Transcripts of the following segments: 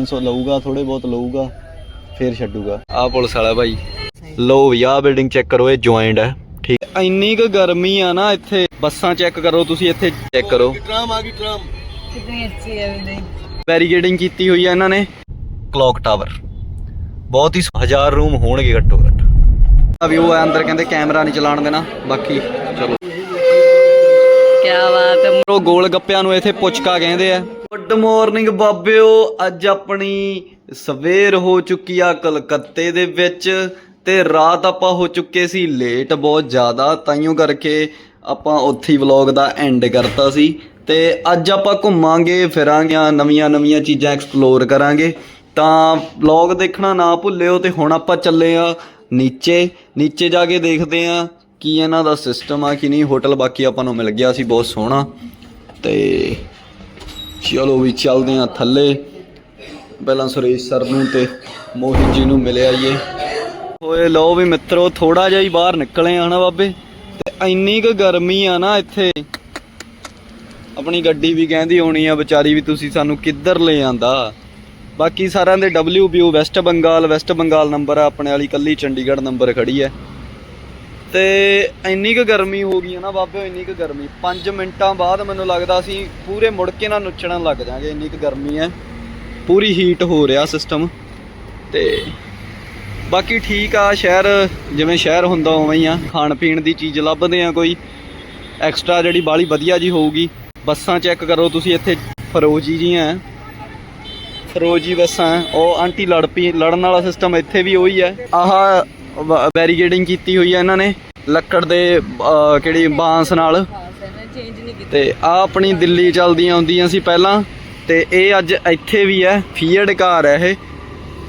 500 ਲਊਗਾ ਥੋੜੇ ਬਹੁਤ ਲਊਗਾ ਫੇਰ ਛੱਡੂਗਾ। ਆ ਪੁਲਿਸ ਵਾਲਾ ਭਾਈ ਲਓ ਵੀ ਆ ਬਿਲਡਿੰਗ ਚੈੱਕ ਕਰੋ ਇਹ ਜੁਆਇੰਟ ਹੈ ਠੀਕ। ਇੰਨੀ ਕੁ ਗਰਮੀ ਆ ਨਾ ਇੱਥੇ ਬੱਸਾਂ ਚੈੱਕ ਕਰੋ ਤੁਸੀਂ ਇੱਥੇ। ਚੈੱਕ ਕਰੋ। ਟਰਾਮ ਆ ਗਈ ਟਰਾਮ ਕਿੰਨੀ ਅੱਛੀ ਹੈ ਬਿਲਡਿੰਗ ਬੈਰੀਕੇਡਿੰਗ ਕੀਤੀ ਹੋਈ ਆ ਇਹਨਾਂ ਨੇ। ਕਲੌਕ ਟਾਵਰ ਬਹੁਤ ਹੀ ਹਜ਼ਾਰ ਰੂਮ ਹੋਣਗੇ ਘੱਟੋ ਘੱਟ। ਆ ਵੀ ਉਹ ਅੰਦਰ ਕਹਿੰਦੇ ਕੈਮਰਾ ਨਹੀਂ ਚਲਾਣ ਦੇਣਾ ਬਾਕੀ ਚਲੋ। ਕੀ ਬਾਤ ਹੈ। ਮਰੋ ਗੋਲ ਗੱਪਿਆਂ ਨੂੰ ਇੱਥੇ ਪੁੱਛਕਾ ਕਹਿੰਦੇ ਆ। ਗੁੱਡ ਮਾਰਨਿੰਗ ਬਾਬਿਓ, ਅੱਜ ਆਪਣੀ ਸਵੇਰ ਹੋ ਚੁੱਕੀ ਆ ਕਲਕੱਤੇ ਦੇ ਵਿੱਚ ਤੇ ਰਾਤ ਆਪਾਂ ਹੋ ਚੁੱਕੇ ਸੀ ਲੇਟ ਬਹੁਤ ਜ਼ਿਆਦਾ ਤਾਈਓ ਕਰਕੇ ਆਪਾਂ ਉੱਥੇ ਹੀ ਵਲੌਗ ਦਾ ਐਂਡ ਕਰਤਾ ਸੀ। ਤੇ ਅੱਜ ਆਪਾਂ ਘੁੰਮਾਂਗੇ, ਫਿਰਾਂਗੇ ਨਵੀਆਂ ਨਵੀਆਂ ਚੀਜ਼ਾਂ ਐਕਸਪਲੋਰ ਕਰਾਂਗੇ। ਤਾਂ ਵਲੌਗ ਦੇਖਣਾ ਨਾ ਭੁੱਲਿਓ ਤੇ ਹੁਣ ਆਪਾਂ ਚੱਲੇ ਆ ਨੀਚੇ। ਨੀਚੇ ਜਾ ਕੇ ਦੇਖਦੇ ਆ ਕੀ ਇਹਨਾਂ ਦਾ ਸਿਸਟਮ ਆ, ਕਿ ਨਹੀਂ। ਹੋਟਲ ਬਾਕੀ ਆਪਾਂ ਨੂੰ ਮਿਲ ਗਿਆ ਸੀ, ਬਹੁਤ ਸੋਹਣਾ। ਤੇ ਚਲੋ ਵੀ ਚੱਲਦੇ ਆ ਥੱਲੇ। ਪਹਿਲਾਂ ਸੁਰੇਸ਼ ਸਰ ਨੂੰ ਤੇ ਮੋਹਿਤ ਜੀ ਨੂੰ ਮਿਲਿਆ ਆਈਏ। ਓਏ ਲਓ ਵੀ ਮਿੱਤਰੋ ਥੋੜਾ ਜਿਹਾ ਹੀ ਬਾਹਰ ਨਿਕਲੇ ਆ ਨਾ ਬਾਬੇ। ਤੇ ਇੰਨੀ ਕੁ ਗਰਮੀ ਆ ਨਾ ਇੱਥੇ। ਆਪਣੀ ਗੱਡੀ ਵੀ ਕਹਿੰਦੀ ਹੋਣੀ ਆ, ਵਿਚਾਰੀ ਵੀ ਤੁਸੀਂ ਸਾਨੂੰ ਕਿੱਧਰ ਲੈ ਆਂਦਾ। ਬਾਕੀ ਸਾਰਿਆਂ ਦੇ WBU west Bengal west Bengal number ਆ, ਆਪਣੇ ਵਾਲੀ ਕੱਲੀ ਚੰਡੀਗੜ੍ਹ ਨੰਬਰ ਖੜੀ ਹੈ। ਤੇ ਇੰਨੀ ਕੁ ਗਰਮੀ ਹੋ ਗਈ ਹੈ ਨਾ ਬਾਬੇ, ਇੰਨੀ ਕੁ ਗਰਮੀ। 5 ਮਿੰਟਾਂ ਬਾਅਦ ਮੈਨੂੰ ਲੱਗਦਾ ਅਸੀਂ ਪੂਰੇ ਮੁੜ ਕੇ ਨਾ ਨੁੱਚਣ ਲੱਗ ਜਾਾਂਗੇ, ਇੰਨੀ ਕੁ ਗਰਮੀ ਹੈ। ਪੂਰੀ ਹੀਟ ਹੋ ਰਿਹਾ ਸਿਸਟਮ ਤੇ ਬਾਕੀ ਠੀਕ ਆ, ਸ਼ਹਿਰ ਜਿਵੇਂ ਸ਼ਹਿਰ ਹੁੰਦਾ ਉਵੇਂ ਹੀ ਆ। ਖਾਣ ਪੀਣ ਦੀ ਚੀਜ਼ ਲੱਭਦੇ ਆ ਕੋਈ। ਐਕਸਟਰਾ ਜਿਹੜੀ ਬਾਲੀ ਵਧੀਆ ਜੀ ਹੋਊਗੀ। ਬੱਸਾਂ ਚੈੱਕ ਕਰੋ ਤੁਸੀਂ ਇੱਥੇ, ਫਰੋਜੀ ਜੀਆਂ ਫਰੋਜੀ ਬੱਸਾਂ ਹੈ। ਉਹ ਆਂਟੀ ਲੜ ਪਈ ਲੜਨ ਵਾਲਾ ਸਿਸਟਮ ਇੱਥੇ ਵੀ ਉਹੀ ਹੈ ਆਹ ਬੈਰੀਕੇਡਿੰਗ ਕੀਤੀ ਹੋਈ ਹੈ ਇਹਨਾਂ ਨੇ, ਲੱਕੜ ਦੇ ਕਿਹੜੀ ਬਾਂਸ ਨਾਲ। ਤੇ ਆ ਆਪਣੀ ਦਿੱਲੀ ਚੱਲਦੀਆਂ ਆਉਂਦੀਆਂ ਸੀ ਪਹਿਲਾਂ, ਤੇ ਇਹ ਅੱਜ ਇੱਥੇ ਵੀ ਹੈ ਫੀਅਰਡ ਕਾਰ ਹੈ ਇਹ।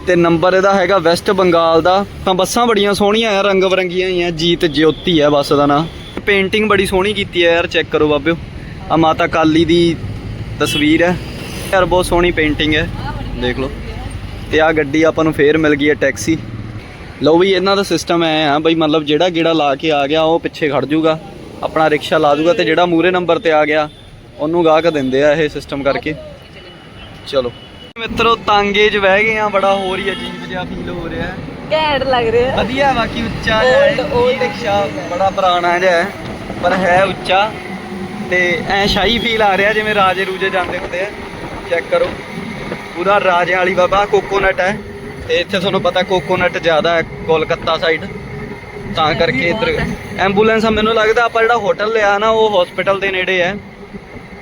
ਤੇ ਨੰਬਰ ਇਹਦਾ ਹੈਗਾ ਵੈਸਟ ਬੰਗਾਲ ਦਾ। ਤਾਂ ਬੱਸਾਂ ਬੜੀਆਂ ਸੋਹਣੀਆਂ ਆ, ਰੰਗ ਬਰੰਗੀਆਂ ਹੀ ਆ, ਜੀਤ ਜਯੋਤੀ ਆ ਬੱਸ ਦਾ ਨਾਮ ਪੇਂਟਿੰਗ ਬੜੀ ਸੋਹਣੀ ਕੀਤੀ ਆ ਯਾਰ ਚੈੱਕ ਕਰੋ ਬਾਬਿਓ। ਆ ਮਾਤਾ ਕਾਲੀ ਦੀ ਤਸਵੀਰ ਹੈ। ਯਾਰ, ਬਹੁਤ ਸੋਹਣੀ ਪੇਂਟਿੰਗ ਹੈ, ਦੇਖ ਲਓ। ਤੇ ਆ ਗੱਡੀ ਆਪਾਂ ਨੂੰ ਫੇਰ ਮਿਲ ਗਈ ਹੈ ਟੈਕਸੀ ਲਓ ਵੀ ਇਹਨਾਂ ਦਾ ਸਿਸਟਮ ਐ ਆ ਬਈ ਮਤਲਬ ਜਿਹੜਾ ਗੇੜਾ ਲਾ ਕੇ ਆ ਗਿਆ ਉਹ ਪਿੱਛੇ ਖੜ ਜੂਗਾ। ਆਪਣਾ ਰਿਕਸ਼ਾ ਲਾ ਦੂਗਾ ਤੇ ਜਿਹੜਾ ਮੂਰੇ ਨੰਬਰ ਤੇ ਆ ਗਿਆ ਉਹਨੂੰ ਗਾਹਕ ਦਿੰਦੇ ਆ ਇਹ ਸਿਸਟਮ ਕਰਕੇ। ਚਲੋ। ਮਿੱਤਰੋ ਤਾਂਗੇ 'ਚ ਬਹਿ ਗਏ ਆ ਬੜਾ ਹੋਰ ਹੀ ਅਜੀਬ ਜਿਹਾ ਫੀਲ ਹੋ ਰਿਹਾ ਹੈ। ਘੈਂਟ ਲੱਗ ਰਿਹਾ ਵਧੀਆ ਬਾਕੀ ਉੱਚਾ ਹੈ ਉਹ ਰਿਕਸ਼ਾ ਬੜਾ ਪੁਰਾਣਾ ਜਿਹਾ ਹੈ ਪਰ ਹੈ ਉੱਚਾ। ਤੇ ਐ ਸ਼ਾਹੀ ਫੀਲ ਆ ਰਿਹਾ ਜਿਵੇਂ ਰਾਜੇ ਰੂਜੇ ਜਾਂਦੇ ਹੁੰਦੇ ਆ। ਚੈੱਕ ਕਰੋ। ਪੂਰਾ ਰਾਜਿਆਂ ਵਾਲੀ ਬਾਬਾ ਕੋਕੋਨਟ ਹੈ। ਇੱਥੇ ਤੁਹਾਨੂੰ ਪਤਾ ਕੋਕੋਨਟ ਜ਼ਿਆਦਾ ਹੈ ਕੋਲਕਾਤਾ ਸਾਈਡ ਤਾਂ ਕਰਕੇ ਇੱਧਰ ਐਂਬੂਲੈਂਸ ਮੈਨੂੰ ਲੱਗਦਾ ਆਪਾਂ ਜਿਹੜਾ ਹੋਟਲ ਲਿਆ ਨਾ ਉਹ ਹਸਪੀਟਲ ਦੇ ਨੇੜੇ ਹੈ।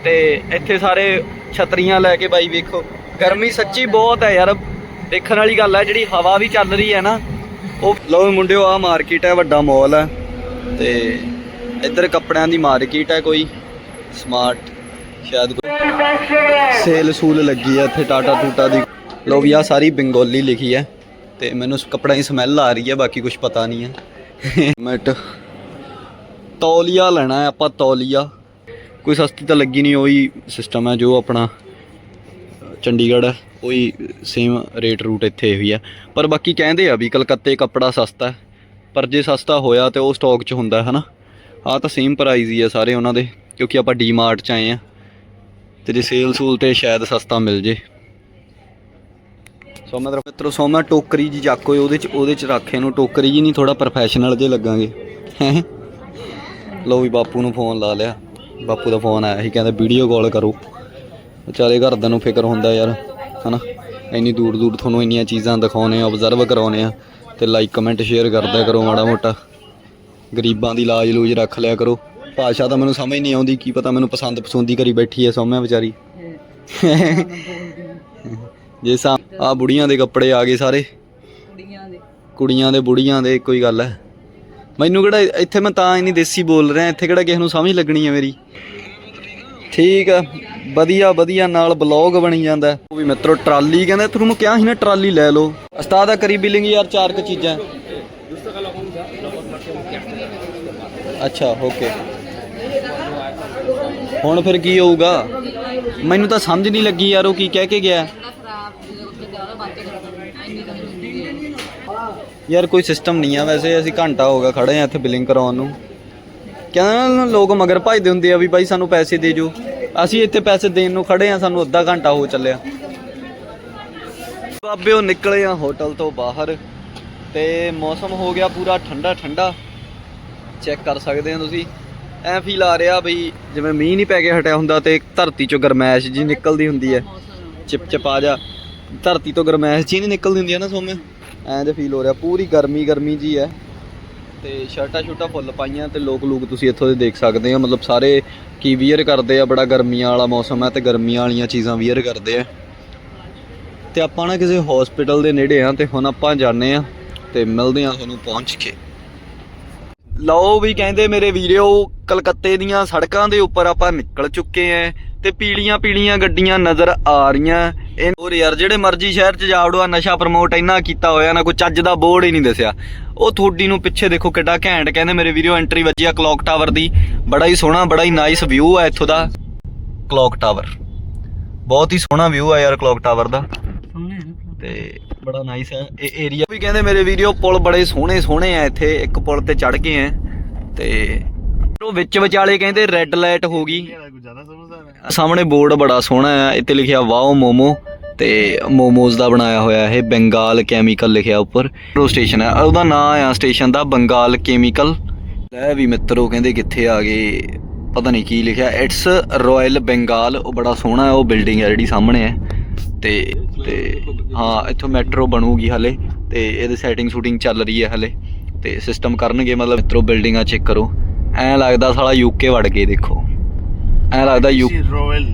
ਤੇ ਇੱਥੇ ਸਾਰੇ ਛਤਰੀਆਂ ਲੈ ਕੇ ਬਾਈ ਵੇਖੋ। ਗਰਮੀ ਸੱਚੀ ਬਹੁਤ ਹੈ ਯਾਰ। ਦੇਖਣ ਵਾਲੀ ਗੱਲ ਹੈ ਜਿਹੜੀ ਹਵਾ ਵੀ ਚੱਲ ਰਹੀ ਹੈ ਨਾ ਉਹ ਲਓ ਮੁੰਡਿਓ ਆ ਮਾਰਕੀਟ ਹੈ ਵੱਡਾ ਮਾਲ ਹੈ। ਤੇ ਇੱਧਰ ਕੱਪੜਿਆਂ ਦੀ ਮਾਰਕੀਟ ਹੈ ਕੋਈ। ਸਮਾਰਟ ਸ਼ਾਇਦ ਕੋਈ ਸੇਲ ਸੂਲ ਲੱਗੀ ਹੈ ਇੱਥੇ ਟਾਟਾ ਟੂਟਾ ਦੀ। ਲਓ ਵੀ ਆ ਸਾਰੀ ਬੰਗੋਲੀ ਲਿਖੀ ਹੈ ਤੇ ਮੈਨੂੰ ਇਸ ਕੱਪੜਿਆਂ ਦੀ ਸਮੈਲ ਆ ਰਹੀ ਹੈ, ਬਾਕੀ ਕੁਝ ਪਤਾ ਨਹੀਂ ਹੈ। ਮਿੰਟ। ਤੌਲੀਆ ਲੈਣਾ ਹੈ ਆਪਾਂ, ਤੌਲੀਆ। ਕੋਈ ਸਸਤੀ ਤਾਂ ਲੱਗੀ ਨਹੀਂ, ਉਹੀ ਸਿਸਟਮ ਹੈ ਜੋ ਆਪਣਾ, ਚੰਡੀਗੜ੍ਹ ਹੈ, ਉਹੀ ਸੇਮ ਰੇਟ ਰੂਟ ਇੱਥੇ ਹੋਈ ਹੈ। ਪਰ ਬਾਕੀ ਕਹਿੰਦੇ ਆ ਵੀ ਕਲਕੱਤੇ ਕੱਪੜਾ ਸਸਤਾ ਪਰ ਜੇ ਸਸਤਾ ਹੋਇਆ ਤੇ ਉਹ ਸਟਾਕ 'ਚ ਹੁੰਦਾ ਹੈ ਹਨਾ? ਆ ਤਾਂ ਸੇਮ ਪ੍ਰਾਈਸ ਹੀ ਆ ਸਾਰੇ ਉਹਨਾਂ ਦੇ, ਕਿਉਂਕਿ ਆਪਾਂ ਡੀਮਾਰਟ 'ਚ ਆਏ ਆ ਤੇ ਜੇ ਸੇਲ ਸੂਲ ਤੇ ਸ਼ਾਇਦ ਸਸਤਾ ਮਿਲ ਜੇ। ਸੋ ਮੈਂ ਮਿੱਤਰੋ ਸੋ ਮੈਂ ਟੋਕਰੀ ਜੀ ਹੋਏ ਉਹਦੇ 'ਚ ਉਹਦੇ 'ਚ ਰੱਖ ਇਹਨੂੰ। ਟੋਕਰੀ ਜੀ ਨਹੀਂ ਥੋੜਾ ਪ੍ਰੋਫੈਸ਼ਨਲ ਜੇ ਲੱਗਾਂਗੇ। ਹੈਂ? ਲਓ ਵੀ ਬਾਪੂ ਨੂੰ ਫੋਨ ਲਾ ਲਿਆ। ਬਾਪੂ ਦਾ ਫੋਨ ਆਇਆ ਸੀ ਕਹਿੰਦਾ ਵੀਡੀਓ ਕਾਲ ਕਰੋ। ਵਿਚਾਰੇ ਘਰਦਿਆਂ ਨੂੰ ਫਿਕਰ ਹੁੰਦਾ ਯਾਰ ਹਨਾ? ਇੰਨੀ ਦੂਰ ਦੂਰ ਤੁਹਾਨੂੰ ਇੰਨੀਆਂ ਚੀਜ਼ਾਂ ਦਿਖਾਉਣੇ ਆ ਆਬਜ਼ਰਵ ਕਰਾਉਣੇ ਆ ਤੇ ਲਾਈਕ ਕਮੈਂਟ ਸ਼ੇਅਰ ਕਰਦਿਆ ਕਰੋ ਮਾੜਾ ਮੋਟਾ। ਗਰੀਬਾਂ ਦੀ ਲਾਜ ਲੂਜ ਰੱਖ ਲਿਆ ਕਰੋ। ਭਾਸ਼ਾ ਤਾਂ ਮੈਨੂੰ ਸਮਝ ਨਹੀਂ ਆਉਂਦੀ ਕੀ ਪਤਾ ਮੈਨੂੰ ਪਸੰਦ ਪਸੰਦੀ ਕਰੀ ਬੈਠੀ ਐ ਸੌਮਿਆ ਵਿਚਾਰੀ। ਜੇ ਸਾ ਆ ਬੁੜੀਆਂ ਦੇ ਕੱਪੜੇ ਆ ਗਏ ਸਾਰੇ। ਕੁੜੀਆਂ ਦੇ। ਕੁੜੀਆਂ ਦੇ ਬੁੜੀਆਂ ਦੇ ਇੱਕੋ ਗੱਲ ਹੈ। ਮੈਨੂੰ ਕਿਹੜਾ ਇੱਥੇ ਮੈਂ ਤਾਂ ਇਨੀ ਦੇਸੀ ਬੋਲ ਰਿਹਾ ਇੱਥੇ ਕਿਹੜਾ ਕਿਸੇ ਨੂੰ ਸਮਝ ਲੱਗਣੀ ਹੈ ਮੇਰੀ। ਠੀਕ ਆ ਵਧੀਆ ਵਧੀਆ ਨਾਲ ਬਲੌਗ ਬਣੀ ਜਾਂਦਾ। ਉਹ ਵੀ ਮਿੱਤਰੋ ਟਰਾਲੀ ਕਹਿੰਦੇ ਤੁਹਾਨੂੰ ਕਿਹਾ ਸੀ ਨਾ ਟਰਾਲੀ ਲੈ ਲਓ। ਉਸਤਾਦ ਆ ਕਰੀ ਬਿਲਿੰਗ ਯਾਰ ਚਾਰ ਕ ਚੀਜ਼ਾਂ। ਅੱਛਾ ਓਕੇ। ਹੁਣ ਫਿਰ ਕੀ ਹੋਊਗਾ? ਮੈਨੂੰ ਤਾਂ ਸਮਝ ਨਹੀਂ ਲੱਗੀ ਯਾਰ ਉਹ ਕੀ ਕਹਿ ਕੇ ਗਿਆ। ਯਾਰ ਕੋਈ ਸਿਸਟਮ ਨਹੀਂ ਆ ਵੈਸੇ, ਅਸੀਂ ਘੰਟਾ ਹੋ ਗਿਆ ਖੜੇ ਆ ਇੱਥੇ ਬਿਲਿੰਗ ਕਰਾਉਣ ਨੂੰ। ਕਹਿੰਦਾ ਲੋਕ ਮਗਰ ਭਜਦੇ ਹੁੰਦੇ ਆ ਵੀ ਬਾਈ ਸਾਨੂੰ ਪੈਸੇ ਦੇ ਜੋ ਅਸੀਂ ਇੱਥੇ ਪੈਸੇ ਦੇਣ ਨੂੰ ਖੜੇ ਆ, ਸਾਨੂੰ ਅੱਧਾ ਘੰਟਾ ਹੋ ਚੱਲਿਆ। ਬਾਬੇ ਉਹ ਨਿਕਲੇ ਆ ਹੋਟਲ ਤੋਂ ਬਾਹਰ ਤੇ ਮੌਸਮ ਹੋ ਗਿਆ ਪੂਰਾ ਠੰਡਾ ਠੰਡਾ। ਚੈੱਕ ਕਰ ਸਕਦੇ ਹੋ ਤੁਸੀਂ। ਐ ਫੀਲ ਆ ਰਿਹਾ ਬਈ ਜਿਵੇਂ ਮੀਂਹ ਨਹੀਂ ਪੈ ਕੇ ਹਟਿਆ ਹੁੰਦਾ ਤੇ ਧਰਤੀ ਚੋਂ ਗਰਮੈਸ਼ ਜੀ ਨਿਕਲਦੀ ਹੁੰਦੀ ਹੈ। ਚਿਪ ਚਪਾ ਜਾ ਧਰਤੀ ਤੋਂ ਗਰਮੈਸ਼ ਜੀ ਨਹੀਂ ਨਿਕਲਦੀ ਹੁੰਦੀ ਹੈ ਨਾ ਸੋਮੇ। ਐਂ ਜੇ ਫੀਲ ਹੋ ਰਿਹਾ, ਪੂਰੀ ਗਰਮੀ ਗਰਮੀ ਜੀ ਹੈ। ਤੇ ਸ਼ਰਟਾਂ ਸ਼ੂਟਾਂ ਫੁੱਲ ਪਾਈਆਂ ਤੇ ਲੋਕ ਲੋਕ ਤੁਸੀਂ ਇੱਥੋਂ ਦੇ ਦੇਖ ਸਕਦੇ ਆ ਮਤਲਬ ਸਾਰੇ ਕੀ ਵੀਅਰ ਕਰਦੇ ਆ, ਬੜਾ ਗਰਮੀਆਂ ਵਾਲਾ ਮੌਸਮ ਹੈ ਤੇ ਗਰਮੀਆਂ ਵਾਲੀਆਂ ਚੀਜ਼ਾਂ ਵੀਅਰ ਕਰਦੇ ਆ। ਤੇ ਆਪਾਂ ਨਾ ਕਿਸੇ ਹਸਪੀਟਲ ਦੇ ਨੇੜੇ ਆ ਤੇ ਹੁਣ ਆਪਾਂ ਜਾਂਦੇ ਆ ਤੇ ਮਿਲਦੇ ਆ ਤੁਹਾਨੂੰ ਪਹੁੰਚ ਕੇ। ਲਓ ਵੀ ਕਹਿੰਦੇ ਮੇਰੇ ਵੀਡੀਓ ਕਲਕੱਤੇ ਦੀਆਂ ਸੜਕਾਂ ਦੇ ਉੱਪਰ ਆਪਾਂ ਨਿਕਲ ਚੁੱਕੇ ਆਂ ਤੇ ਪੀਲੀਆਂ ਪੀਲੀਆਂ ਗੱਡੀਆਂ ਨਜ਼ਰ ਆ ਰਹੀਆਂ। ਇਹ ਹੋਰ ਯਾਰ ਜਿਹੜੇ ਮਰਜ਼ੀ ਸ਼ਹਿਰ ਚ ਜਾ ਵੜੋ ਆਹ ਨਸ਼ਾ ਪ੍ਰਮੋਟ ਇੰਨਾ ਕੀਤਾ ਹੋਇਆ ਨਾ ਕੋਈ ਚੱਜ ਦਾ ਬੋਰਡ ਹੀ ਨਹੀਂ ਦੱਸਿਆ। ਉਹ ਥੋੜੀ ਨੂੰ ਪਿੱਛੇ ਦੇਖੋ ਕਿੱਡਾ ਘੈਂਟ ਕਹਿੰਦੇ ਮੇਰੇ ਵੀਡੀਓ ਐਂਟਰੀ ਵੱਜੀ ਆ ਕਲੌਕ ਟਾਵਰ ਦੀ। ਬੜਾ ਹੀ ਸੋਹਣਾ ਬੜਾ ਹੀ ਨਾਈਸ ਵਿਊ ਆ ਇੱਥੋਂ ਦਾ। ਕਲੌਕ ਟਾਵਰ ਬਹੁਤ ਹੀ ਸੋਹਣਾ ਵਿਊ ਆ ਯਾਰ ਕਲੌਕ ਟਾਵਰ ਦਾ। ਤੇ ਬੜਾ ਨਾਈਸ ਹੈ ਇਹ ਏਰੀਆ ਵੀ ਕਹਿੰਦੇ ਮੇਰੇ ਵੀਡੀਓ ਪੁਲ ਬੜੇ ਸੋਹਣੇ ਸੋਹਣੇ ਆ ਇੱਥੇ। ਇੱਕ ਪੁਲ ਤੇ ਚੜ ਗਏ ਆ। ਤੇ ਉਹ ਵਿੱਚ ਵਿਚਾਲੇ ਕਹਿੰਦੇ ਰੈੱਡ ਲਾਈਟ ਹੋ ਗਈ। ਸਾਹਮਣੇ ਬੋਰਡ ਬੜਾ ਸੋਹਣਾ ਆ, ਇੱਥੇ ਲਿਖਿਆ ਵਾਓ ਮੋਮੋ ਤੇ ਮੋਮੋਜ਼ ਦਾ ਬਣਾਇਆ ਹੋਇਆ ਇਹ ਬੰਗਾਲ ਕੈਮੀਕਲ ਲਿਖਿਆ ਉੱਪਰ। ਉਹ ਸਟੇਸ਼ਨ ਹੈ ਉਹਦਾ ਨਾਮ ਆ ਸਟੇਸ਼ਨ ਦਾ ਬੰਗਾਲ ਕੈਮੀਕਲ। ਲੈ ਵੀ ਮਿੱਤਰੋ, ਕਹਿੰਦੇ ਕਿੱਥੇ ਆ ਗਏ, ਪਤਾ ਨਹੀਂ ਕੀ ਲਿਖਿਆ ਇਟਸ ਰਾਇਲ ਬੰਗਾਲ ਉਹ ਬੜਾ ਸੋਹਣਾ ਹੈ ਉਹ ਬਿਲਡਿੰਗ ਹੈ ਜਿਹੜੀ ਸਾਹਮਣੇ ਹੈ ਤੇ ਤੇ, ਹਾਂ, ਇੱਥੋਂ ਮੈਟਰੋ ਬਣੂਗੀ ਹਲੇ, ਤੇ ਇਹਦੇ ਸੈਟਿੰਗ ਸ਼ੂਟਿੰਗ ਚੱਲ ਰਹੀ ਹੈ ਹਲੇ, ਤੇ ਸਿਸਟਮ ਕਰਨਗੇ, ਮਤਲਬ ਮਿੱਤਰੋ ਬਿਲਡਿੰਗਾਂ ਚੈੱਕ ਕਰੋ। ਐਂ ਲੱਗਦਾ ਸਾਲਾ ਯੂਕੇ ਵੜ ਗਏ, ਦੇਖੋ। ਐਂ ਲੱਗਦਾ ਯੂ ਰੋਇਲ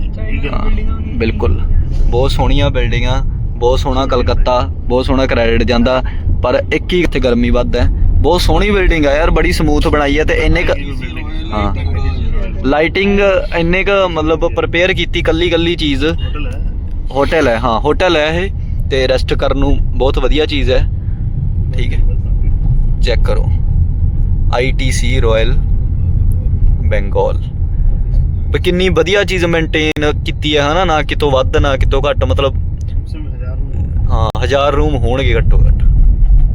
ਬਿਲਕੁਲ। ਬਹੁਤ ਸੋਹਣੀਆਂ ਬਿਲਡਿੰਗਾਂ ਬਹੁਤ ਸੋਹਣਾ ਕਲਕੱਤਾ ਬਹੁਤ ਸੋਹਣਾ ਕ੍ਰੈਡਿਟ ਜਾਂਦਾ ਪਰ ਇੱਕ ਹੀ ਇੱਥੇ ਗਰਮੀ ਵੱਧ ਹੈ। ਬਹੁਤ ਸੋਹਣੀ ਬਿਲਡਿੰਗ ਆ ਯਾਰ ਬੜੀ ਸਮੂਥ ਬਣਾਈ ਹੈ ਤੇ ਇੰਨੇ ਕ ਹਾਂ। ਲਾਈਟਿੰਗ ਇੰਨੇ ਕ ਮਤਲਬ ਪ੍ਰਪੇਅਰ ਕੀਤੀ ਕੱਲੀ ਕੱਲੀ ਚੀਜ਼। ਹੋਟਲ ਹੈ। ਹੋਟਲ ਹੈ ਹਾਂ ਹੋਟਲ ਹੈ ਇਹ ਤੇ ਰੈਸਟ ਕਰਨ ਨੂੰ ਬਹੁਤ ਵਧੀਆ ਚੀਜ਼ ਹੈ। ਠੀਕ ਹੈ। ਚੈੱਕ ਕਰੋ। ITC ਰਾਇਲ ਬੰਗਾਲ ਵੀ ਕਿੰਨੀ ਵਧੀਆ ਚੀਜ਼ ਮੇਨਟੇਨ ਕੀਤੀ ਹੈ ਹਨਾ? ਨਾ ਕਿਤੋਂ ਵੱਧ ਨਾ ਕਿਤੋਂ ਘੱਟ ਮਤਲਬ ਹਾਂ ਹਜ਼ਾਰ ਰੂਮ ਹੋਣਗੇ ਘੱਟੋ ਘੱਟ।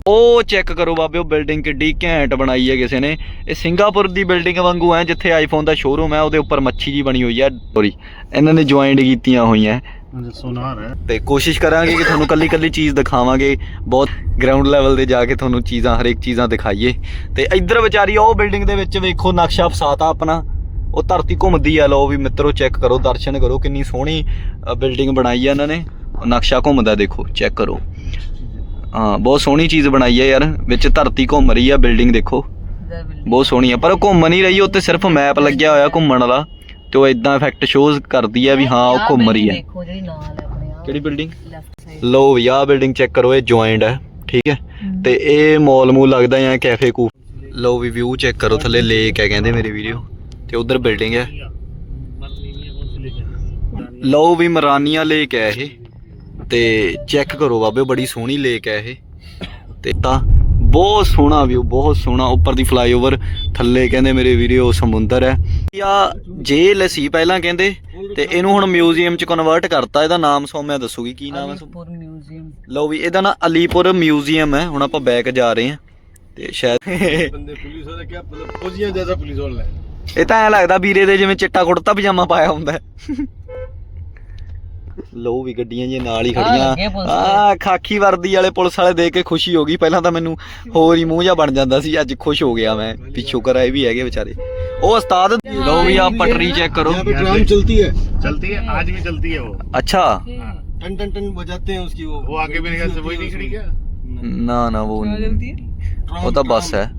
ਉਹ ਚੈੱਕ ਕਰੋ ਬਾਬੇ ਉਹ ਬਿਲਡਿੰਗ ਕਿੱਡੀ ਘੈਂਟ ਬਣਾਈ ਹੈ ਕਿਸੇ ਨੇ। ਇਹ ਸਿੰਗਾਪੁਰ ਦੀ ਬਿਲਡਿੰਗ ਵਾਂਗੂ ਹੈ ਜਿੱਥੇ ਆਈਫੋਨ ਦਾ ਸ਼ੋਰੂਮ ਹੈ ਉਹਦੇ ਉੱਪਰ ਮੱਛੀ ਜੀ ਬਣੀ ਹੋਈ ਹੈ। ਸੋਰੀ ਇਹਨਾਂ ਨੇ ਜੁਆਇੰਟ ਕੀਤੀਆਂ ਹੋਈਆਂ। ਸੋਨਾਰ ਹੈ। ਤੇ ਕੋਸ਼ਿਸ਼ ਕਰਾਂਗੇ ਕਿ ਤੁਹਾਨੂੰ ਕੱਲੀ ਕੱਲੀ ਚੀਜ਼ ਦਿਖਾਵਾਂਗੇ। ਬਹੁਤ ਗਰਾਊਂਡ ਲੈਵਲ ਤੇ ਜਾ ਕੇ ਤੁਹਾਨੂੰ ਚੀਜ਼ਾਂ ਹਰੇਕ ਚੀਜ਼ਾਂ ਦਿਖਾਈਏ। ਤੇ ਇੱਧਰ ਵਿਚਾਰੀ ਉਹ ਬਿਲਡਿੰਗ ਦੇ ਵਿੱਚ ਵੇਖੋ ਨਕਸ਼ਾ ਫਸਾਤਾ ਆਪਣਾ। ਉਹ ਧਰਤੀ ਘੁੰਮਦੀ ਆ ਲਓ ਵੀ ਮਿੱਤਰੋ ਚੈੱਕ ਕਰੋ ਦਰਸ਼ਨ ਕਰੋ ਕਿੰਨੀ ਸੋਹਣੀ ਬਿਲਡਿੰਗ ਬਣਾਈ ਆ ਇਹਨਾਂ ਨੇ। ਨਕਸ਼ਾ ਘੁੰਮਦਾ ਦੇਖੋ ਚੈੱਕ ਕਰੋ। ਹਾਂ ਬਹੁਤ ਸੋਹਣੀ ਚੀਜ਼ ਬਣਾਈ ਆ ਯਾਰ ਵਿੱਚ ਧਰਤੀ ਘੁੰਮ ਰਹੀ ਆ ਬਿਲਡਿੰਗ ਦੇਖੋ। ਬਹੁਤ ਸੋਹਣੀ ਆ ਪਰ ਉਹ ਘੁੰਮ ਨਹੀਂ ਰਹੀ ਉੱਤੇ ਸਿਰਫ ਮੈਪ ਲੱਗਿਆ ਹੋਇਆ ਘੁੰਮਣ ਵਾਲਾ ਤੇ ਉਹ ਇਦਾਂ ਇਫੈਕਟ ਸ਼ੋਜ਼ ਕਰਦੀ ਆ ਵੀ ਹਾਂ ਉਹ ਘੁੰਮ ਰਹੀ ਹੈ ਦੇਖੋ ਜਿਹੜੀ ਨਾਲ ਹੈ ਆਪਣੇ ਆ ਕਿਹੜੀ ਬਿਲਡਿੰਗ ਲੋ ਵੀ ਆਹ ਬਿਲਡਿੰਗ ਚੈੱਕ ਕਰੋ ਇਹ ਜੁਆਇੰਟ ਹੈ ਠੀਕ ਹੈ ਤੇ ਇਹ ਮਾਲ ਮੂਲ ਲੱਗਦਾ ਜਾਂ ਕੈਫੇ ਕੂ ਲੋ ਵੀ ਵਿਊ ਚੈੱਕ ਕਰੋ ਥੱਲੇ ਲੇਕ ਹੈ ਕਹਿੰਦੇ ਮੇਰੇ ਵੀਡੀਓ ਤੇ ਉਧਰ ਬਿਲਡਿੰਗ ਹੈ। ਲੋ ਵੀ ਮਰਾਨੀਆ ਲੇਕ ਹੈ ਇਹ। ਤੇ ਚੈੱਕ ਕਰੋ ਬਾਬੇ ਬੜੀ ਸੋਹਣੀ ਲੇਕ ਹੈ ਇਹ। ਤੇ ਤਾਂ ਬਹੁਤ ਸੋਹਣਾ ਵਿਊ ਬਹੁਤ ਸੋਹਣਾ। ਉੱਪਰ ਦੀ ਫਲਾਈਓਵਰ ਥੱਲੇ ਕਹਿੰਦੇ ਮੇਰੇ ਵੀਡੀਓ ਸਮੁੰਦਰ ਹੈ। ਆ ਜੇਲ੍ਹ ਸੀ ਪਹਿਲਾਂ ਕਹਿੰਦੇ ਤੇ ਇਹਨੂੰ ਹੁਣ ਮਿਊਜ਼ੀਅਮ ਚ ਕਨਵਰਟ ਕਰਤਾ। ਇਹਦਾ ਨਾਮ ਸੌਮਿਆ ਦੱਸੂਗੀ ਕੀ ਨਾਮ ਹੈ? ਸੌ- ਪੁਰ ਮਿਊਜ਼ੀਅਮ ਲਓ ਵੀ ਇਹਦਾ ਨਾ ਅਲੀਪੁਰ ਮਿਊਜ਼ੀਅਮ ਹੈ। ਹੁਣ ਆਪਾਂ ਬੈਕ ਜਾ ਰਹੇ ਹਾਂ। ਤੇ ਸ਼ਾਇਦ ਬੰਦੇ ਪੁਲਿਸ ਵਾਲਾ ਕੀ ਮਤਲਬ ਫੌਜੀਆਂ ਜੈਸਾ ਪੁਲਿਸ ਵਾਲਾ। ਇਹ ਤਾਂ ਐ ਲੱਗਦਾ ਵੀਰੇ ਦੇ ਜਿਵੇਂ ਚਿੱਟਾ ਕੁੜਤਾ ਪਜਾਮਾ ਪਾਇਆ ਹੁੰਦਾ ਹੈ ਲੋ ਵੀ ਗੱਡੀਆਂ ਜੀ ਨਾਲ ਹੀ ਆਹ ਲੱਗੇ ਖੜੀਆਂ ਪੁਲਿਸ ਆ ਖਾਕੀ ਵਰਦੀ ਵਾਲੇ ਪੁਲਿਸ ਵਾਲੇ ਦੇਖ ਕੇ ਖੁਸ਼ੀ ਹੋ ਗਈ ਪਹਿਲਾਂ ਤਾਂ ਮੈਨੂੰ ਹੋਰ ਹੀ ਮੂੰਹ ਜਾ ਬਣ ਜਾਂਦਾ ਸੀ ਅੱਜ ਖੁਸ਼ ਹੋ ਗਿਆ ਮੈਂ ਵੀ ਸ਼ੁਕਰ ਹੈ ਇਹ ਵੀ ਹੈਗੇ ਵਿਚਾਰੇ ਉਹ ਉਸਤਾਦ ਲੋ ਵੀ ਆ ਪਟਰੀ ਚੈੱਕ ਕਰੋ यहाँ पे ट्राम चलती है चलती है आज भी चलती है वो ਅੱਛਾ टन टन टन बजाते हैं उसकी वो वो आगे मेरे ख्याल से वही नहीं खड़ी क्या ਨਾ ਨਾ ਉਹ ਨਹੀਂ। ट्राम- ਉਹ ਤਾਂ ਬੱਸ ਹੈ।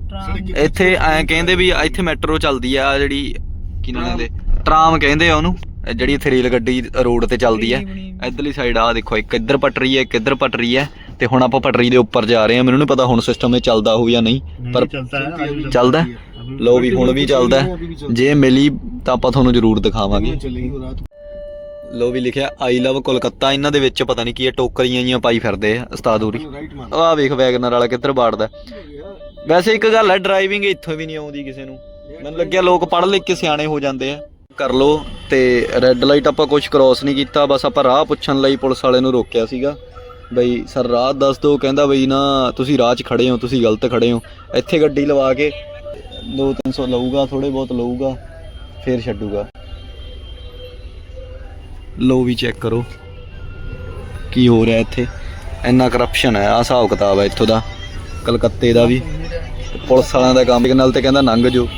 ਇੱਥੇ ਐ ਕਹਿੰਦੇ ਵੀ ਇੱਥੇ ਮੈਟਰੋ ਚੱਲਦੀ ਆ ਜਿਹੜੀ ਕੀ ਨਾਮ ਕਹਿੰਦੇ? ਟਰਾਮ ਕਹਿੰਦੇ ਆ ਉਹਨੂੰ। ਜਿਹੜੀ ਇੱਥੇ ਰੇਲ ਗੱਡੀ ਰੋਡ ਤੇ ਚੱਲਦੀ ਹੈ ਇਧਰਲੀ ਸਾਈਡ ਆ ਦੇਖੋ ਇੱਕ ਇੱਧਰ ਪਟਰੀ ਹੈ ਇੱਕ ਇੱਧਰ ਪਟਰੀ ਹੈ। ਤੇ ਹੁਣ ਆਪਾਂ ਪਟਰੀ ਦੇ ਉੱਪਰ ਜਾ ਰਹੇ ਹਾਂ। ਮੈਨੂੰ ਨਹੀਂ ਪਤਾ ਹੁਣ ਸਿਸਟਮ ਇਹ ਚੱਲਦਾ ਹੋ ਜਾਂ ਨਹੀਂ ਪਰ ਚੱਲਦਾ ਲੋ ਵੀ ਹੁਣ ਵੀ ਚੱਲਦਾ ਜੇ ਮਿਲੀ ਤਾਂ ਆਪਾਂ ਤੁਹਾਨੂੰ ਜ਼ਰੂਰ ਦਿਖਾਵਾਂਗੇ। ਲੋ ਵੀ ਲਿਖਿਆ ਆਈ ਲਵ ਕੋਲਕਾਤਾ। ਇਹਨਾਂ ਦੇ ਵਿੱਚ ਪਤਾ ਨਹੀਂ ਕੀ ਹੈ, ਟੋਕਰੀਆਂ ਜੀਆਂ ਪਾਈ ਫਿਰਦੇ ਆ, ਉਸਤਾਦ ਹੋਰੀ ਆਹ ਵੇਖ ਵੈਗਨਰ ਵਾਲਾ ਕਿੱਧਰ ਬਾੜਦਾ ਵੈਸੇ ਇੱਕ ਗੱਲ ਹੈ ਡਰਾਈਵਿੰਗ ਇੱਥੋਂ ਵੀ ਨਹੀਂ ਆਉਂਦੀ ਕਿਸੇ ਨੂੰ। ਮੈਨੂੰ ਲੱਗਿਆ ਲੋਕ ਪੜ੍ਹ ਲਿਖ ਕੇ ਸਿਆਣੇ ਹੋ ਜਾਂਦੇ ਆ। ਕਰ ਲੋ ਤੇ ਰੈੱਡ ਲਾਈਟ ਆਪਾਂ ਕੁਝ ਕ੍ਰੋਸ ਨਹੀਂ ਕੀਤਾ, ਬਸ ਆਪਾਂ ਰਾਹ ਪੁੱਛਣ ਲਈ ਪੁਲਿਸ ਵਾਲੇ ਨੂੰ ਰੋਕਿਆ ਸੀਗਾ। ਬਈ, ਸਰ, ਰਾਹ ਦੱਸ ਦਿਓ। ਕਹਿੰਦਾ, ਬਈ ਨਾ, ਤੁਸੀਂ ਰਾਹ 'ਚ ਖੜੇ ਹੋ, ਤੁਸੀਂ ਗਲਤ ਖੜੇ ਹੋ। ਇੱਥੇ ਗੱਡੀ ਲਵਾ ਕੇ 2-300 ਲਊਗਾ ਥੋੜੇ ਬਹੁਤ ਲਊਗਾ, ਫੇਰ ਛੱਡੂਗਾ। ਲੋ ਵੀ ਚੈੱਕ ਕਰੋ। ਕੀ ਹੋ ਰਿਹਾ ਇੱਥੇ? ਇੰਨਾ ਕਰਪਸ਼ਨ ਹੈ ਆ ਹਿਸਾਬ ਕਿਤਾਬ ਹੈ ਇੱਥੋਂ ਦਾ। ਕਲਕੱਤੇ ਦਾ ਵੀ। ਪੁਲਿਸ ਵਾਲਿਆਂ ਦਾ ਕੰਮ ਨਾਲ ਤੇ ਕਹਿੰਦਾ ਲੰਘ ਜੋ।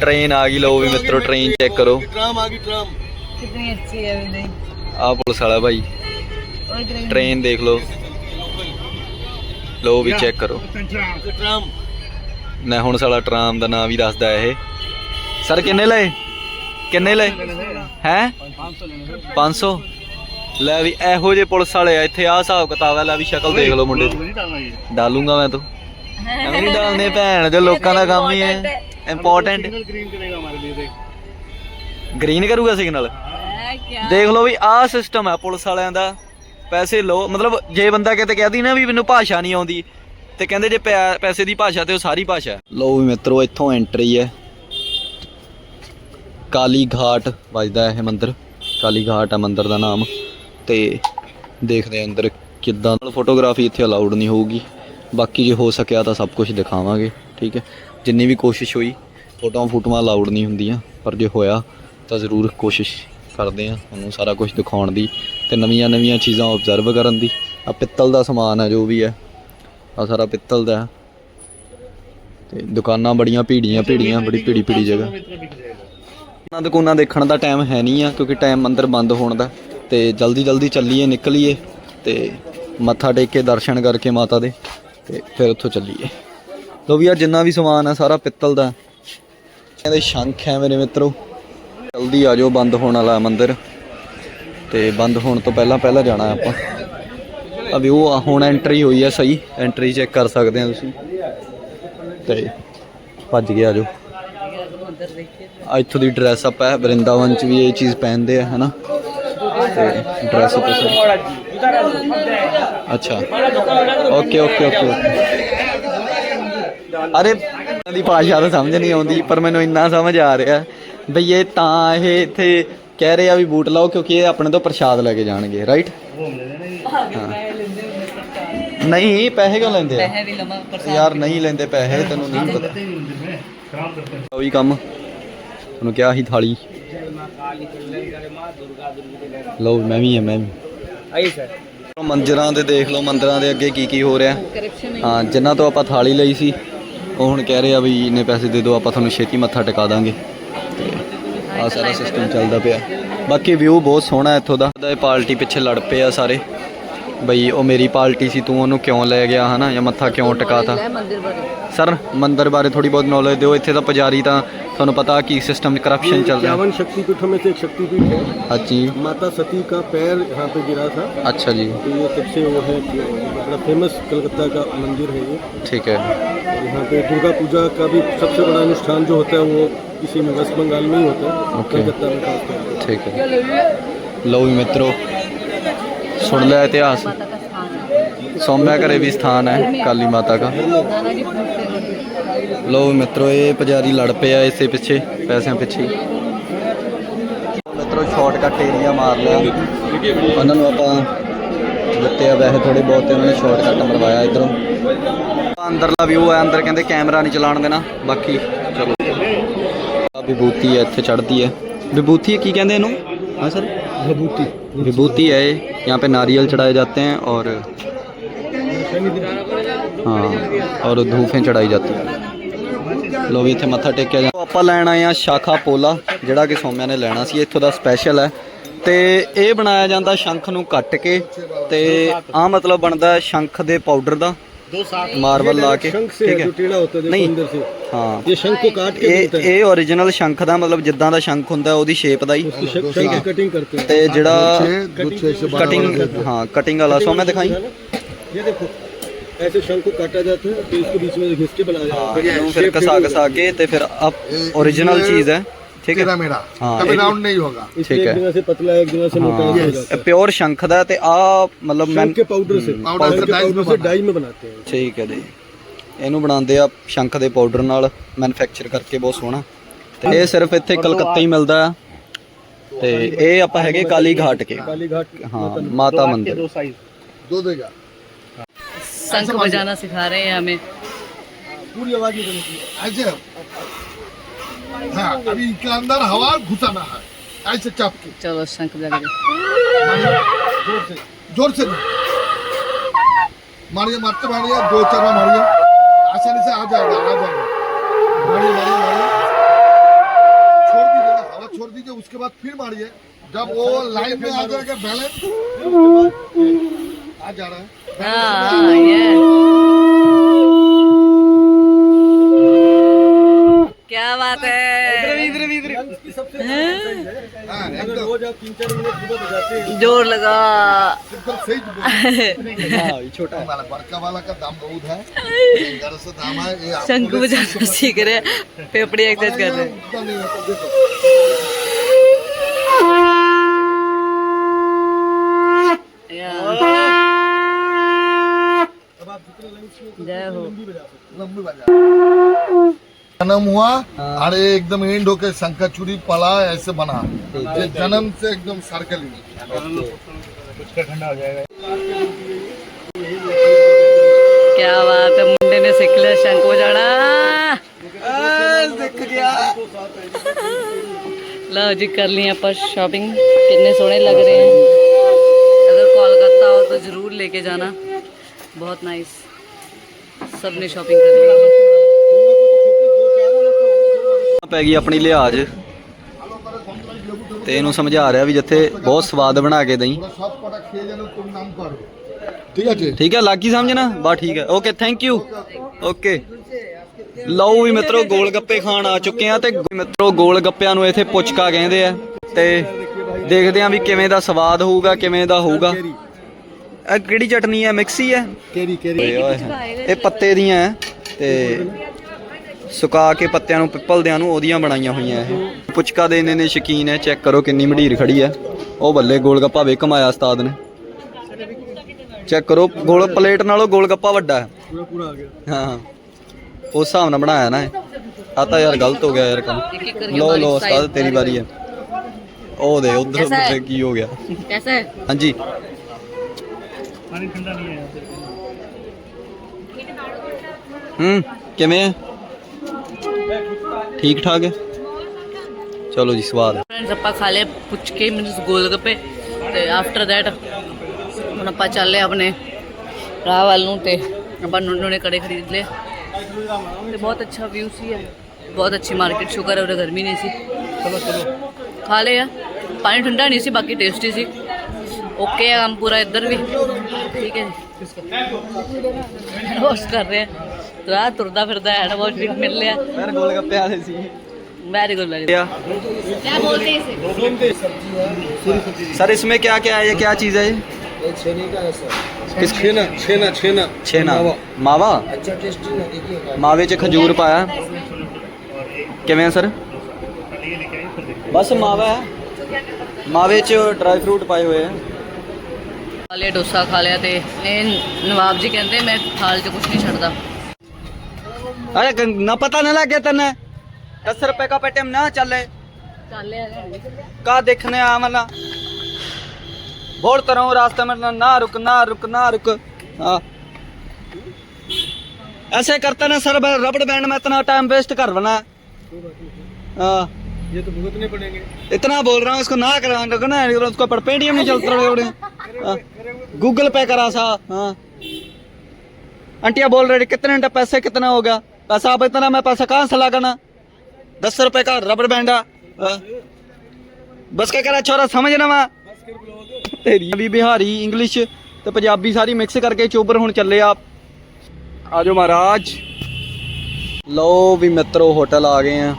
ਟ੍ਰੇਨ ਆ ਗਈ ਲੋ ਵੀ ਮਿੱਤਰੋ ਟ੍ਰੇਨ ਚੈੱਕ ਕਰੋ। ਆ ਪੁਲਿਸ ਵਾਲਾ ਭਾਈ। ਟ੍ਰੇਨ ਦੇਖ ਲਓ। ਲੋ ਵੀ ਚੈੱਕ ਕਰੋ। ਨਾ ਹੁਣ ਸਾਲਾ ਟਰਾਮ ਦਾ ਨਾਮ ਵੀ ਦੱਸਦਾ ਇਹ। ਸਰ, ਕਿੰਨੇ ਲਏ? ਕਿੰਨੇ ਲਏ? ਹੈ? 500 ਲੈ ਵੀ ਇਹੋ ਜੇ ਪੁਲਿਸ ਵਾਲੇ ਆ, ਇੱਥੇ ਆ ਹਿਸਾਬ ਕਿਤਾਬ ਆ, ਲੈ ਵੀ ਸ਼ਕਲ ਦੇਖ ਲਓ ਮੁੰਡੇ ਦੀ। ਡਾਲੂਗਾ ਮੈਂ ਤੂੰ। ਐਵੇਂ ਨਹੀਂ ਡਾਲਨੇ ਭੈਣ, ਜੋ ਲੋਕਾਂ ਦਾ ਕੰਮ ਹੀ ਹੈ ਇੰਪੋਰਟੈਂਟ ਗ੍ਰੀਨ ਕਰੂਗਾ ਸਿਗਨਲ ਦੇਖ ਲਓ ਵੀ ਆਹ ਸਿਸਟਮ ਆ ਪੁਲਿਸ ਵਾਲਿਆਂ ਦਾ। ਪੈਸੇ ਲੋ ਮਤਲਬ ਜੇ ਬੰਦਾ ਕਿਤੇ ਕਹਿਦੀ ਨਾ ਵੀ ਮੈਨੂੰ ਭਾਸ਼ਾ ਨਹੀਂ ਆਉਂਦੀ ਤੇ ਕਹਿੰਦੇ ਜੇ ਪੈ- ਪੈਸੇ ਦੀ ਭਾਸ਼ਾ ਤੇ ਉਹ ਸਾਰੀ ਭਾਸ਼ਾ ਹੈ। ਲਓ ਵੀ ਮਿੱਤਰੋ, ਇੱਥੋਂ ਐਂਟਰੀ ਹੈ। ਕਾਲੀ ਘਾਟ ਵੱਜਦਾ ਇਹ ਮੰਦਿਰ। ਕਾਲੀ ਘਾਟ ਹੈ ਮੰਦਿਰ ਦਾ ਨਾਮ। ਤੇ ਦੇਖਦੇ ਹਾਂ ਅੰਦਰ ਕਿੱਦਾਂ। ਫੋਟੋਗ੍ਰਾਫੀ ਇੱਥੇ ਅਲਾਉਡ ਨਹੀਂ ਹੋਊਗੀ। ਬਾਕੀ ਜੇ ਹੋ ਸਕਿਆ ਤਾਂ ਸਭ ਕੁਝ ਦਿਖਾਵਾਂਗੇ, ਠੀਕ ਹੈ? ਜਿੰਨੀ ਵੀ ਕੋਸ਼ਿਸ਼ ਹੋਈ, ਫੋਟੋਆਂ ਫੋਟੋਆਂ ਅਲਾਉਡ ਨਹੀਂ ਹੁੰਦੀਆਂ। ਪਰ ਜੇ ਹੋਇਆ, ਤਾਂ ਜ਼ਰੂਰ ਕੋਸ਼ਿਸ਼ ਕਰਦੇ ਹਾਂ ਤੁਹਾਨੂੰ ਸਾਰਾ ਕੁਝ ਦਿਖਾਉਣ ਦੀ ਤੇ ਨਵੀਆਂ ਨਵੀਆਂ ਚੀਜ਼ਾਂ ਆਬਜ਼ਰਵ ਕਰਨ ਦੀ। ਆ ਪਿੱਤਲ ਦਾ ਸਮਾਨ ਹੈ ਜੋ ਵੀ ਹੈ ਆ ਸਾਰਾ ਪਿੱਤਲ ਦਾ। ਤੇ ਦੁਕਾਨਾਂ ਬੜੀਆਂ ਭੀੜੀਆਂ ਭੀੜੀਆਂ, ਬੜੀ ਭੀੜੀ ਭੀੜੀ ਜਗ੍ਹਾ। ਦੁਕਾਨਾਂ ਦੁਕਾਨਾਂ ਦੇਖਣ ਦਾ ਟਾਈਮ ਹੈ ਨਹੀਂ ਆ, ਕਿਉਂਕਿ ਟਾਈਮ ਅੰਦਰ ਬੰਦ ਹੋਣ ਦਾ। ਤੇ ਜਲਦੀ ਜਲਦੀ ਚੱਲੀਏ, ਨਿਕਲੀਏ ਤੇ ਮੱਥਾ ਟੇਕ ਕੇ ਦਰਸ਼ਨ ਕਰਕੇ ਮਾਤਾ ਦੇ ਤੇ ਫਿਰ ਉੱਥੋਂ ਚੱਲੀਏ। ਲੋ ਵੀ ਆ ਜਿੰਨਾ ਵੀ ਸਮਾਨ ਹੈ ਸਾਰਾ ਪਿੱਤਲ ਦਾ। ਕਹਿੰਦੇ ਸ਼ੰਖ ਹੈ ਮੇਰੇ ਮਿੱਤਰੋ। ਜਲਦੀ ਆ ਜਾਓ, ਬੰਦ ਹੋਣ ਵਾਲਾ ਹੈ ਮੰਦਿਰ। ਤੇ ਬੰਦ ਹੋਣ ਤੋਂ ਪਹਿਲਾਂ ਪਹਿਲਾਂ ਜਾਣਾ ਆਪਾਂ। ਅਭੀ ਉਹ ਹੁਣ ਐਂਟਰੀ ਹੋਈ ਹੈ ਸਹੀ ਐਂਟਰੀ ਚੈੱਕ ਕਰ ਸਕਦੇ ਆ ਤੁਸੀਂ। ਤੇ ਭੱਜ ਗਿਆ ਜੋ ਇੱਥੋਂ ਦੀ ਡਰੈਸ ਅਪ ਹੈ ਬਰਿੰਦਾਵਨ ਚ ਵੀ ਇਹ ਚੀਜ਼ ਪਹਿਨਦੇ ਆ, ਹਨਾ? ਤੇ ਡਰੈਸ ਅਪ ਅੱਛਾ। ਓਕੇ ਓਕੇ ਓਕੇ ਅਰੇ ਦੀ ਭਾਸ਼ਾ ਤਾਂ ਸਮਝ ਨਹੀਂ ਆਉਂਦੀ, ਪਰ ਮੈਨੂੰ ਇੰਨਾ ਸਮਝ ਆ ਰਿਹਾ। ਬਈ ਇਹ ਤਾਂ ਇਹ ਇੱਥੇ ਕਹਿ ਰਹੇ ਆ ਵੀ ਬੂਟ ਲਾਓ ਕਿਉਂਕਿ ਇਹ ਆਪਣੇ ਤੋਂ ਪ੍ਰਸ਼ਾਦ ਲੈ ਕੇ ਜਾਣਗੇ ਰਾਈਟ ਨਹੀਂ ਪੈਸੇ ਕਿਉਂ ਲੈਂਦੇ ਆ? ਯਾਰ ਨਹੀਂ ਲੈਂਦੇ ਪੈਸੇ ਤੈਨੂੰ ਨਹੀਂ ਪਤਾ। ਉਹ ਕੰਮ। ਉਹਨੂੰ ਕਿਹਾ ਸੀ ਥਾਲੀ। ਲਓ ਮੈਂ ਵੀ ਆ ਮੈਂ ਵੀ। ਆਈ ਸਰ। ਮੰਦਿਰਾਂ ਦੇ ਦੇਖ ਲਓ ਮੰਦਿਰਾਂ ਦੇ ਅੱਗੇ ਕੀ ਕੀ ਹੋ ਰਿਹਾ। ਹਾਂ ਜਿੰਨਾ ਤੋਂ ਆਪਾਂ ਥਾਲੀ ਲਈ ਸੀ ਉਹ ਹੁਣ ਕਹਿ ਰਹੇ ਆ ਵੀ ਇੰਨੇ ਪੈਸੇ ਦੇ ਦਿਓ ਆਪਾਂ ਤੁਹਾਨੂੰ ਛੇਤੀ ਮੱਥਾ ਟਿਕਾ ਦਾਂਗੇ। ਆ ਸਾਰਾ ਸਿਸਟਮ ਚੱਲਦਾ ਪਿਆ ਬਾਕੀ ਵਿਊ ਬਹੁਤ ਸੋਹਣਾ ਇੱਥੋਂ ਦਾ ਇਹ ਪਾਰਟੀ ਪਿੱਛੇ ਲੜ ਪਏ ਆ ਸਾਰੇ ਬਈ ਉਹ ਮੇਰੀ ਪਾਰਟੀ ਸੀ ਤੂੰ ਉਹਨੂੰ ਕਿਉਂ ਲੈ ਗਿਆ ਹਨਾ ਜਾਂ ਮੱਥਾ ਕਿਉਂ ਟਿਕਾਤਾ मंदिर पर ਸਰ ਮੰਦਿਰ ਬਾਰੇ ਥੋੜੀ ਬਹੁਤ ਨੌਲੇਜ ਦਿਓ ਇੱਥੇ ਤਾਂ ਪੁਜਾਰੀ ਤਾਂ ਤੁਹਾਨੂੰ ਪਤਾ ਕੀ ਸਿਸਟਮ ਕਰਪਸ਼ਨ ਚੱਲ ਰਿਹਾ इक्यावन शक्तिपीठों में से एक शक्तिपीठ है ਹਾਂਜੀ माता सती का पैर यहाँ पे गिरा था ਅੱਛਾ ਜੀ तो ये सबसे वो है कि बड़ा फेमस कलकत्ता का मंदिर है ये ਠੀਕ ਹੈ और यहाँ पे दुर्गा पूजा का भी सबसे बड़ा अनुष्ठान जो होता है वो किसी में वेस्ट बंगाल में ही होता है Okay. कलकत्ता में खास तौर पर ਠੀਕ ਹੈ ਲਓ ਵੀ ਮਿੱਤਰੋ ਸੁਣ ਲਿਆ ਇਤਿਹਾਸ माता का स्थान है ਸੌਮਿਆ ਘਰੇ ਵੀ ਸਥਾਨ ਹੈ ਕਾਲੀ ਮਾਤਾ ਦਾ दादा जी पूछते ਲਓ ਵੀ ਮਿੱਤਰੋ ਇਹ ਪੁਜਾਰੀ ਲੜ ਪਿਆ ਇਸੇ ਪਿੱਛੇ ਪੈਸਿਆਂ ਪਿੱਛੇ ਹੀ। ਮਿੱਤਰੋ ਸ਼ਾਰਟਕਟ ਏਰੀਆ ਮਾਰ ਲਿਆ ਉਹਨਾਂ ਨੂੰ ਆਪਾਂ ਦਿੱਤੇ ਆ ਵੈਸੇ ਥੋੜੇ ਬਹੁਤ ਤੇ ਉਹਨਾਂ ਨੇ ਸ਼ਾਰਟਕਟ ਮਰਵਾਇਆ ਇਧਰੋਂ ਅੰਦਰਲਾ ਵਿਊ ਹੈ ਅੰਦਰ ਕਹਿੰਦੇ ਕੈਮਰਾ ਨਹੀਂ ਚਲਾਉਣ ਦੇਣਾ ਬਾਕੀ ਚਲੋ ਆ ਵਿਭੂਤੀ ਹੈ ਇੱਥੇ ਚੜਦੀ ਹੈ ਵਿਭੂਤੀ ਕੀ ਕਹਿੰਦੇ ਇਹਨੂੰ ਹਾਂ ਸਰ विभूति विभूति है ये यहाँ पे नारियल चढ़ाए जाते हैं और हाँ और धूफें चढ़ाई जाती हैं ਲੋ ਵੀ ਇੱਥੇ ਮੱਥਾ ਟੇਕਿਆ ਜਾ ਆਪਾਂ ਲੈਣ ਆਏ ਆ ਸ਼ਾਖਾ ਪੋਲਾ ਜਿਹੜਾ ਕਿ ਸੌਮਿਆ ਨੇ ਲੈਣਾ ਸੀ ਇੱਥੋਂ ਦਾ ਸਪੈਸ਼ਲ ਹੈ ਤੇ ਇਹ ਬਣਾਇਆ ਜਾਂਦਾ ਸ਼ੰਖ ਨੂੰ ਕੱਟ ਕੇ ਤੇ ਆ ਮਤਲਬ ਬਣਦਾ ਹੈ ਸ਼ੰਖ ਦੇ ਪਾਊਡਰ ਦਾ मार्बल ला के शंख से ठीक है जो टेढ़ा होता है नहीं अंदर से ਹਾਂ ये शंख को काट के ਇਹ बनता है ਇਹ origignal ਸ਼ੰਖ ਦਾ ਮਤਲਬ ਜਿੱਦਾਂ ਦਾ ਸ਼ੰਖ ਹੁੰਦਾ ਉਹਦੀ ਸ਼ੇਪ ਦਾ ਹੀ उसकी शंख शंख की कटिंग करते हैं ਤੇ ਜਿਹੜਾ गुच्छे से बारह कटिंग ਹਾਂ ਕਟਿੰਗ ਵਾਲਾ ਸੋ ਮੈਂ ਦਿਖਾਈ ये देखो ऐसे शंख को काटा जाता है तो इसको बीच में घिस के बनाया जाता है ਇਹਨੂੰ ਫਿਰ शेप कसा कसा के ਤੇ ਫਿਰ origignal ਚੀਜ਼ ਹੈ ਠੀਕ ਹੈ मेरा हाँ, कभी एक- राउंड नहीं होगा इसलिए ठीक एक है। जगह से पतला है एक जगह से मोटा हो जाता है ਪਿਓਰ ਸ਼ੰਖ ਦਾ ਤੇ ਆ ਮਤਲਬ ਮੈਂ शंख के पाउडर से पाउडर शंख से के डाई पाउडर में से बना डाई में बनाते हैं ਠੀਕ ਹੈ ਜੀ ਇਹਨੂੰ ਬਣਾਉਂਦੇ ਆ ਸ਼ੰਖ ਦੇ ਪਾਊਡਰ ਨਾਲ ਮੈਨੂਫੈਕਚਰ ਕਰਕੇ ਬਹੁਤ ਸੋਹਣਾ ਤੇ ਇਹ ਸਿਰਫ ਇੱਥੇ ਕਲਕੱਤਾ ਹੀ ਮਿਲਦਾ ਆ ਤੇ ਇਹ ਆਪਾਂ ਹੈਗੇ ਕਾਲੀ ਘਾਟ ਕੇ काली घाट ਹਾਂ ਮਾਤਾ ਮੰਦਿਰ दो देगा शंख बजाना सिखा रहे हैं हमें पूरी आवाज निकलती है ऐसे हाँ अभी इनके अंदर हवा घुसाना है। ऐसे चाप के। चलो शंख ज़ोर से ज़ोर से। मारिए मारते मारिए दो चार बार मारिए। आसानी से आ जाएगा आ जाएगा। मारिए मारिए मारिए। छोड़ दीजिए हवा छोड़ दीजिए उसके बाद फिर मारिए। जब वो लाइन में आ जाएगा बैलेंस। आ जा रहा है। हाँ क्या बात है? जोर लगा एकदम सही बोल- हाँ ये छोटा है वाला बड़का वाला का दाम बहुत है ग्यारह सौ दाम है ये आपको शंख बजाना सीख रहे हैं, फेफड़े एक्सरसाइज कर रहे जन्म हुआ और एकदम एंड होके शंकाचूरी पला ऐसे बना ये जन्म से एकदम सर्कल ठंडा हो जाएगा क्या बात है मुंडे ने सीख लिया शंख बजाना सीख गया लो जी कर ली आप शॉपिंग कितने सोने लग रहे हैं अगर कोलकाता हो तो ज़रूर लेके जाना बहुत नाइस सब ने शॉपिंग कर ली ਪੈ ਗਈ ਆਪਣੀ ਲਿਹਾਜ਼ ਤੇ ਇਹਨੂੰ ਸਮਝਾ ਰਿਹਾ ਵੀ ਜਿੱਥੇ ਬਹੁਤ ਸਵਾਦ ਬਣਾ ਕੇ ਦਈ। ਠੀਕ ਹੈ ਲੱਗੀ ਸਮਝਣਾ ਬਾ ਠੀਕ ਹੈ। ਓਕੇ ਥੈਂਕ ਯੂ ਓਕੇ ਲਓ ਵੀ ਮਿੱਤਰੋ ਗੋਲ ਗੱਪੇ ਖਾਣ ਆ ਚੁੱਕੇ ਆ ਤੇ ਮਿੱਤਰੋ ਗੋਲ ਗੱਪਿਆਂ ਨੂੰ ਇੱਥੇ ਪੁਚਕਾ ਕਹਿੰਦੇ ਆ। ਤੇ ਦੇਖਦੇ ਆ ਵੀ ਕਿਵੇਂ ਦਾ ਸਵਾਦ ਹੋਊਗਾ ਕਿਵੇਂ ਦਾ ਹੋਊਗਾ। ਇਹ ਕਿਹੜੀ ਚਟਨੀ ਹੈ? ਮਿਕਸੀ ਹੈ? ਕੇਰੀ ਕੇਰੀ ਇਹ ਪੱਤੇ ਦੀਆਂ ਤੇ ਸੁਕਾ ਕੇ ਪੱਤਿਆਂ ਨੂੰ ਪਿੱਪਲਦਿਆਂ ਨੂੰ ਉਹਦੀਆਂ ਬਣਾਈਆਂ ਹੋਈਆਂ ਇਹ। ਪੁਚਕਾ ਦੇ ਇੰਨੇ ਨੇ ਸ਼ਕੀਨ ਹੈ ਚੈੱਕ ਕਰੋ ਕਿੰਨੀ ਮਢੀਰ ਖੜੀ ਹੈ। ਉਹ ਬੱਲੇ ਗੋਲ ਗੱਪਾ ਵੇ ਕਮਾਇਆ ਉਸਤਾਦ ਨੇ। ਚੈੱਕ ਕਰੋ ਗੋਲ ਪਲੇਟ ਨਾਲੋਂ ਗੋਲ ਗੱਪਾ ਵੱਡਾ ਹੈ। ਪੂਰਾ ਹਿਸਾਬ ਨਾਲ ਬਣਾਇਆ ਨਾ ਆ ਤਾਂ ਯਾਰ ਗਲਤ ਹੋ ਗਿਆ ਯਾਰ ਕੰਮ। ਲੋ ਲੋ ਉਸਤਾਦ ਤੇਰੀ ਵਾਰੀ ਹੈ। ਉਹ ਦੇ ਉਧਰ ਕੀ ਹੋ ਗਿਆ। ਕੈਸਾ ਹਾਂਜੀ। ਪਾਣੀ ਠੰਡਾ ਨਹੀਂ ਹੈ। ਹੂੰ ਕਿਵੇਂ ਹੈ? ਠੀਕ ਠਾਕ ਹੈ? ਚਲੋ ਜੀ ਸਵਾਦ ਫਰੈਂਡਸ ਆਪਾਂ ਖਾ ਲਏ ਪੁੱਚਕੇ ਮੀਨਸ ਗੋਲ ਗੱਪੇ ਤੇ ਆਫਟਰ ਦੈਟ ਹੁਣ ਆਪਾਂ ਚੱਲੇ ਆਪਣੇ ਰਾਹ ਵੱਲ ਨੂੰ ਤੇ ਆਪਾਂ ਨੁੰਨੂ ਨੇ ਕੜੇ ਖਰੀਦ ਲਏ। ਤੇ ਬਹੁਤ ਅੱਛਾ ਵਿਊ ਸੀ ਹੈ ਬਹੁਤ ਅੱਛੀ ਮਾਰਕੀਟ ਸ਼ੁਕਰ ਹੈ ਉਰੇ ਗਰਮੀ ਨਹੀਂ ਸੀ। ਚਲੋ ਚਲੋ। ਖਾ ਲਿਆ ਪਾਣੀ ਠੰਡਾ ਨਹੀਂ ਸੀ ਬਾਕੀ ਟੇਸਟੀ ਸੀ। ਓਕੇ ਹੈ ਕੰਮ ਪੂਰਾ ਇੱਧਰ ਵੀ। ਠੀਕ ਹੈ ਰੋਸਟ ਕਰ ਰਹੇ ਆ। ਤੁਰਾ ਤੁਰਦਾ ਫਿਰਦਾ ਹੈਂਡ ਵਾਸ਼ ਵੀ ਮਿਲ ਲਿਆ ਯਾਰ ਗੋਲ ਗੱਪੇ ਵਾਲੇ ਸੀ ਵੈਰੀ ਗੁੱਡ ਵੈਰੀ क्या क्या बोलते हैं इसे सर इसमें क्या क्या है ये क्या चीज़ है ये किस छेना छेना छेना छेना मावा ਮਾਵੇ ਚ ਖਜੂਰ ਪਾਇਆ ਕਿਵੇਂ ਆ ਸਰ ਬਸ ਮਾਵਾ ਹੈ ਮਾਵੇ ਚ ਡਰਾਈ ਫਰੂਟ ਪਾਏ ਹੋਏ ਆ ਖਾ ਲਿਆ ਡੋਸਾ ਖਾ ਲਿਆ ਤੇ ਇਹ ਨਵਾਬ ਜੀ ਕਹਿੰਦੇ ਮੈਂ ਥਾਲ 'ਚ ਕੁਝ ਨਹੀਂ ਛੱਡਦਾ અરે ન પતા ન લાગે તને दस रुपए का पेटीएम ना चले का देखने आमला बोलता रहूं रास्ते में ना रुक ना रुक ना रुक आ, ऐसे करते ना सर रबड़ बैंड में इतना टाइम वेस्ट कर बना ये तो भुगतने पड़ेंगे इतना बोल रहा हूँ उसको ना कराऊंगा ना उसको पर पेटीएम नहीं चलता गूगल पे करा सा हाँ आंटिया बोल रहे कितने पैसे कितना होगा पैसा आप इतना मैं पैसा कहाँ से लगाना दस रुपए का रबड़ बैंड हाँ। बस क्या करा छोरा समझ ना वा ਤੇਰੀ ਵੀ ਬਿਹਾਰੀ ਇੰਗਲਿਸ਼ ਤੇ ਪੰਜਾਬੀ ਸਾਰੀ ਮਿਕਸ ਕਰਕੇ ਚੋਬਰ ਹੁਣ ਚੱਲੇ ਆ ਆਜੋ ਮਹਾਰਾਜ ਲਓ ਵੀ ਮਿੱਤਰੋ ਹੋਟਲ ਆ ਗਏ ਆ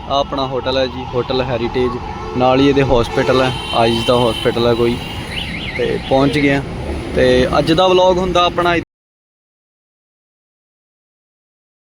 ਆਹ ਆਪਣਾ ਹੋਟਲ ਹੈ ਜੀ ਹੋਟਲ ਹੈਰੀਟੇਜ ਨਾਲ ਹੀ ਇਹਦੇ ਹਸਪੀਟਲ ਹੈ ਆਈਜ਼ ਦਾ ਹਸਪੀਟਲ ਹੈ ਕੋਈ ਤੇ ਪਹੁੰਚ ਗਏ ਆ ਤੇ ਅੱਜ ਦਾ ਵਲੌਗ ਹੁੰਦਾ ਆਪਣਾ